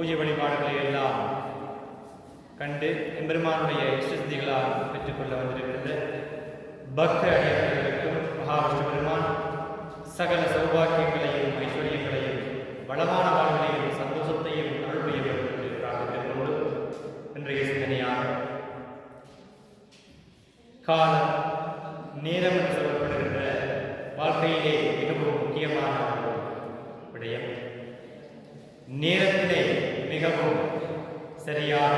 பூஜை வழிபாடுகளை எல்லாம் கண்டு எம்பெருமானுடைய இஷ்டசிதிகளால் பெற்றுக்கொள்ள வந்திருக்கின்ற பக்த அடியார்களுக்கும் மகாவிஷ்ணு பெருமான் சகல சௌபாக்கியங்களையும் ஐஸ்வர்யங்களையும் வளமான வாழ்விலையும் சந்தோஷத்தையும் அருள் புரிய வேண்டும் என்று பிரார்த்தித்துக் கொண்டு இன்றைய சிந்தனையாக காலம் நேரம் என்று சொல்லப்படுகின்ற வாழ்க்கையிலே மிகவும் முக்கியமான விடயம். நேரத்திலே மிகவும் சரியாக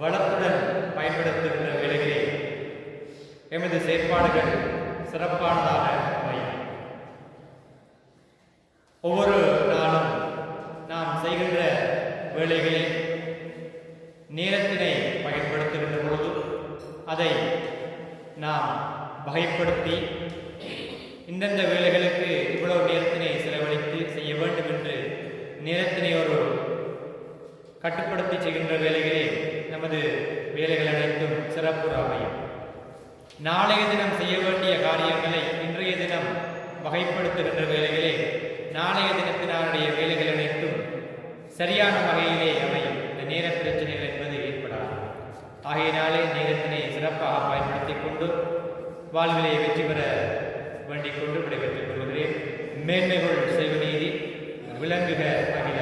வளத்துடன் பயன்படுத்த வேளைகளே எமது செயற்பாடுகள் சிறப்பானதாக அமையும். ஒவ்வொரு நாளும் நாம் செய்கின்ற வேலைகளில் நேரத்தினை பயன்படுத்துகின்ற பொழுது அதை நாம் வகைப்படுத்தி இந்தந்த வேலைகளுக்கு இவ்வளவு நேரத்தினை செலவழித்து செய்ய வேண்டும் என்று நேரத்தினை ஒரு கட்டுப்படுத்தி செய்கின்ற வேலைகளே நமது வேலைகள் அனைத்தும் சிறப்பு அமையும் நாளைய தினம் செய்ய வேண்டிய காரியங்களை இன்றைய தினம் வகைப்படுத்துகின்ற வேலைகளே நாளைய தினத்தினாருடைய வேலைகள் அனைத்தும் சரியான வகையிலே அமையும். இந்த நேர பிரச்சனைகள் என்பது ஏற்படாது. ஆகையினாலே நேரத்தினை சிறப்பாக பயன்படுத்தி கொண்டு வாழ்விலே வெற்றி பெற வேண்டிக் கொண்டு விடைபெற்றுக் கொள்கிறேன். மேன்மைகள் செய்வ நீதி விளங்குக அகில